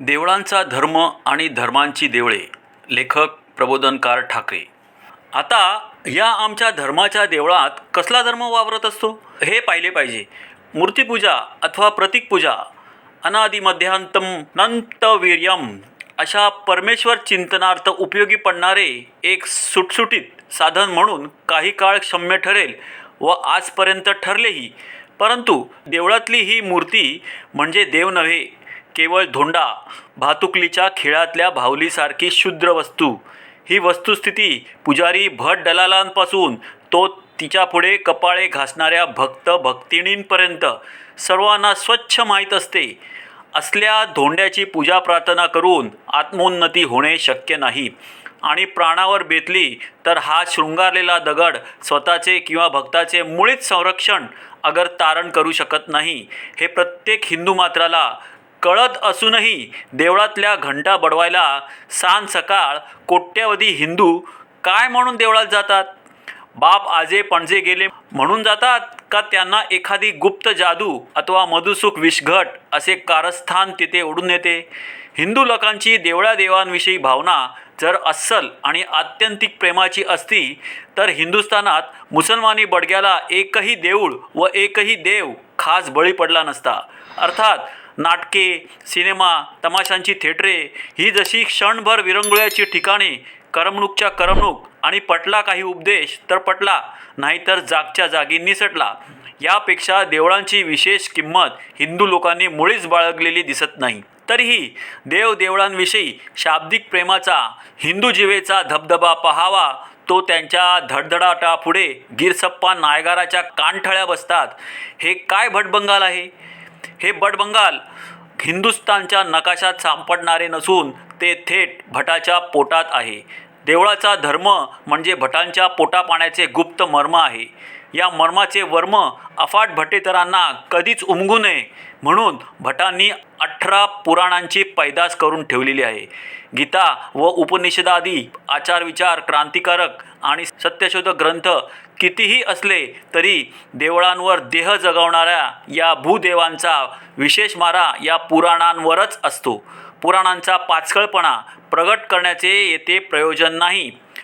देवळांचा धर्म आणि धर्मांची देवळे. लेखक प्रबोधनकार ठाकरे. आता या आमच्या धर्माच्या देवळात कसला धर्म वावरत असतो? हे पाहिले पाहिजे. मूर्तिपूजा अथवा प्रतीकपूजा अनादिमध्यांतम नंतवीर्यम अशा परमेश्वर चिंतनार्थ उपयोगी पडणारे एक सुटसुटीत साधन म्हणून काही काळ क्षम्य ठरेल व आजपर्यंत ठरलेही. परंतु देवळातली ही मूर्ती म्हणजे देव नव्हे केवळ धोंडा भातुकलीच्या खेळातल्या भावलीसारखी शुद्र वस्तू. ही वस्तुस्थिती पुजारी भट दलालांपासून तो तिच्यापुढे कपाळे घासणाऱ्या भक्त भक्तिणींपर्यंत सर्वांना स्वच्छ माहीत असते. असल्या धोंड्याची पूजा प्रार्थना करून आत्मोन्नती होणे शक्य नाही. आणि प्राणावर बेतली तर हा शृंगारलेला दगड स्वतःचे किंवा भक्ताचे मुळीच संरक्षण अगर तारण करू शकत नाही. हे प्रत्येक हिंदू मात्राला कळत असूनही देवळातल्या घंटा बडवायला सांज सकाळ कोट्यवधी हिंदू काय म्हणून देवळात जातात? बाप आजे पणजे गेले म्हणून जातात? का त्यांना एखादी गुप्त जादू अथवा मधुसुख विषघट असे कारस्थान तिथे ओढून येते हिंदू लोकांची देवळा देवांविषयी भावना जर अस्सल आणि आत्यंतिक प्रेमाची असती तर हिंदुस्थानात मुसलमानी बडग्याला एकही देऊळ व एकही देव खास बळी पडला नसता. अर्थात नाटके सिनेमा तमाशांची थेटरे ही जशी क्षणभर विरंगुळ्याची ठिकाणे करमणूकच्या करमणूक आणि पटला काही उपदेश तर पटला नाहीतर जागच्या जागी निसटला यापेक्षा देवळांची विशेष किंमत हिंदू लोकांनी मुळीच बाळगलेली दिसत नाही. तरीही देव देवळांविषयी शाब्दिक प्रेमाचा हिंदू जीवेचा धबधबा पहावा तो त्यांच्या धडधडाटापुढे गिरसप्पा नायगाराच्या कानठळ्या बसतात. हे काय भटबंगाल आहे? हे बटबंगाल हिंदुस्थानच्या नकाशात सापडणारे नसून ते थेट भटाच्या पोटात आहे. देवळाचा धर्म म्हणजे भटांच्या पोटापाण्याचे गुप्त मर्म आहे. या मर्माचे वर्म अफाट भटेतरांना कधीच उमगू नये म्हणून भटांनी अठरा पुराणांची पैदास करून ठेवलेली आहे. गीता व उपनिषदादी आचारविचार क्रांतिकारक आणि सत्यशोधक ग्रंथ कितीही असले तरी देवळांवर देह जगवणाऱ्या या भूदेवांचा विशेष मारा या पुराणांवरच असतो. पुराणांचा पाचकळपणा प्रगट करण्याचे येथे प्रयोजन नाही.